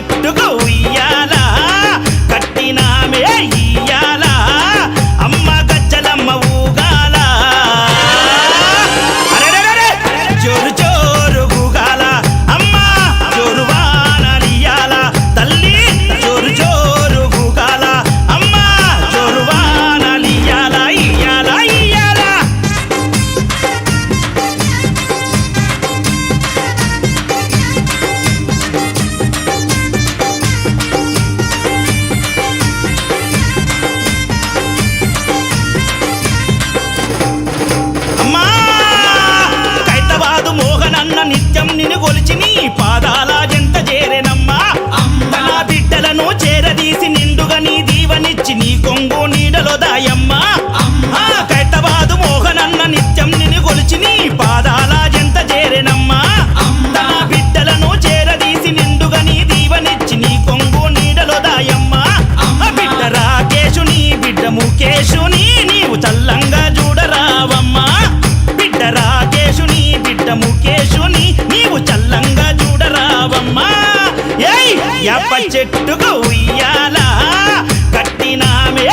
Set ఎప్ప చెట్టుకు ఉయ్యాల? కట్టినామే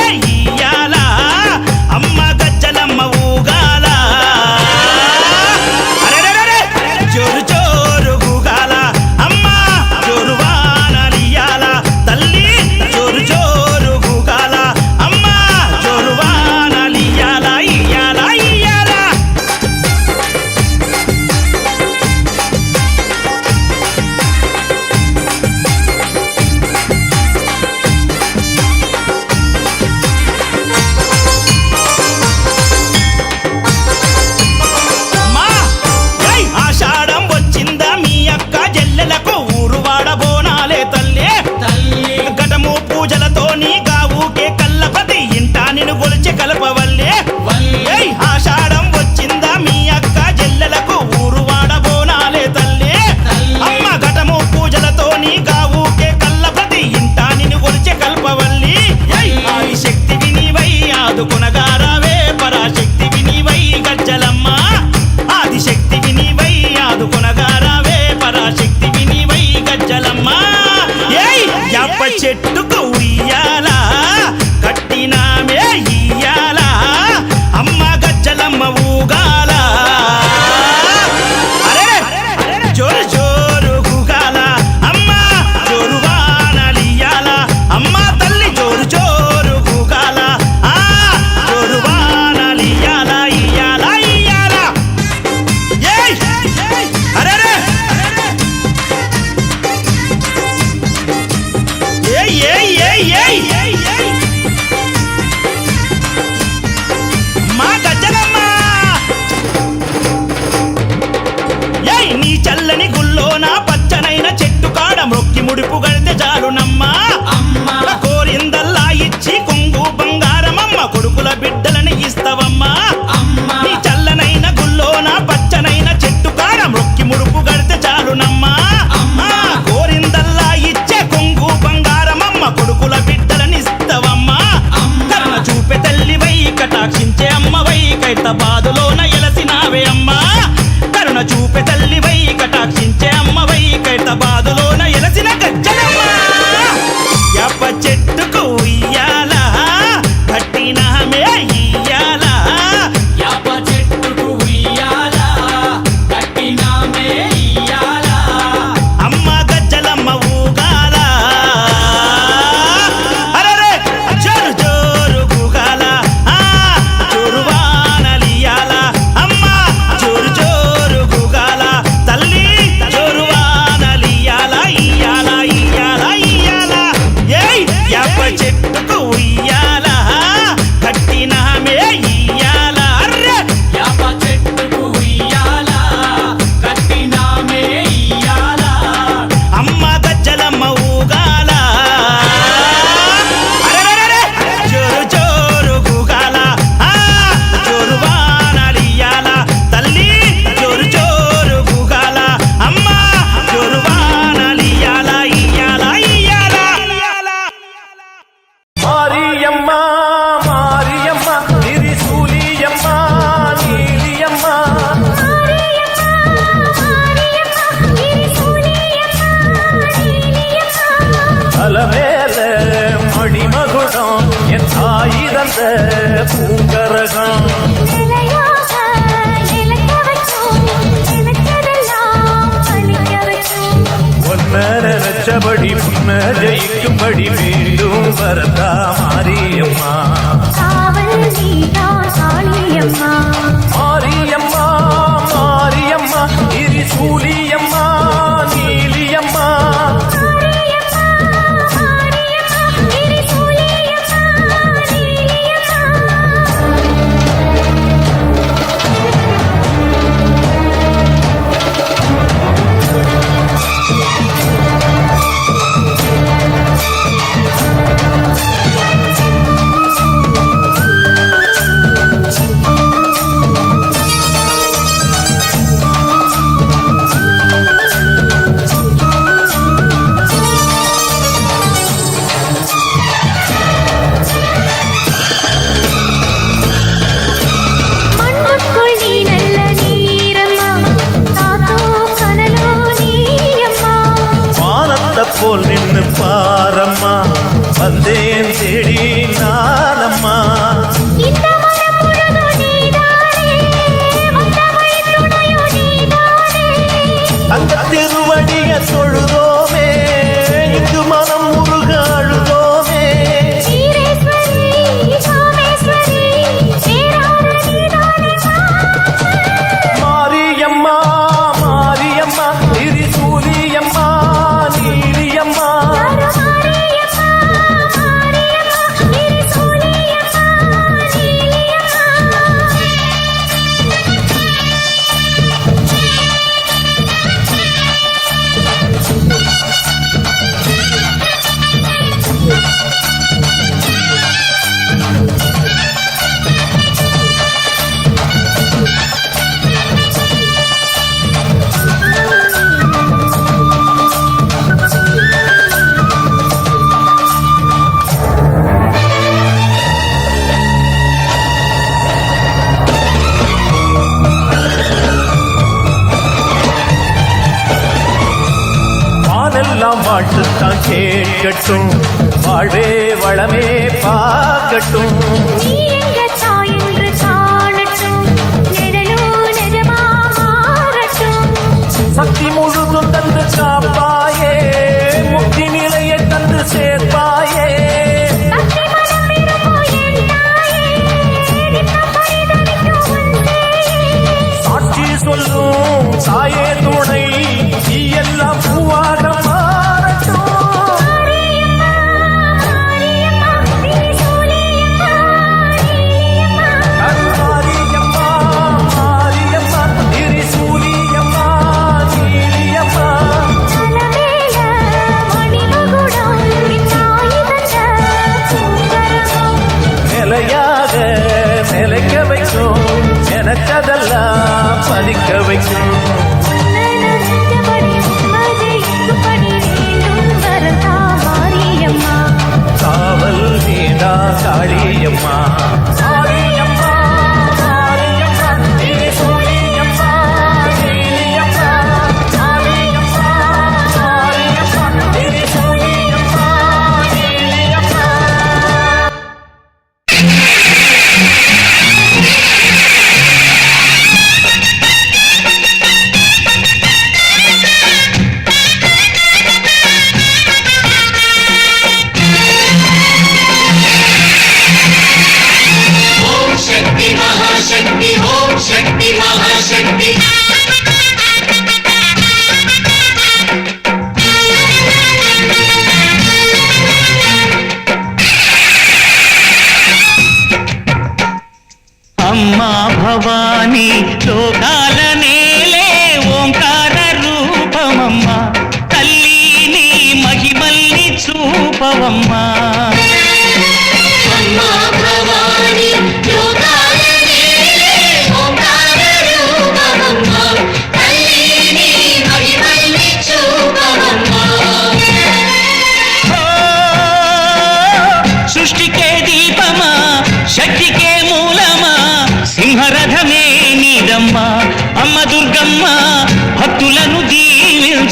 வந்த பூங்கரகம். ஒன்ன நினைச்சபடி புன்ன ஜெயிக்கும்படி மீண்டும் வரதா மாரியம்மா. மாரியம்மா மாரியம்மா இரி சூலியம்மா. பார்த்துத்தான் கேட்கட்டும். வாழ்வே வளமே பார்க்கட்டும்.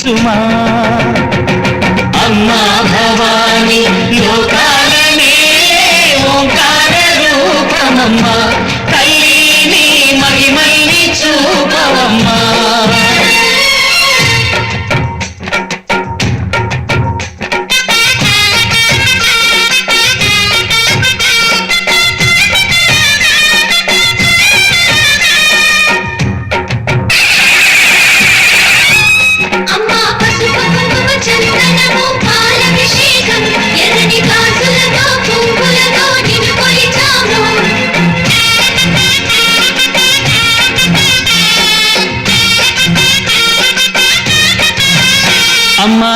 பேசுமா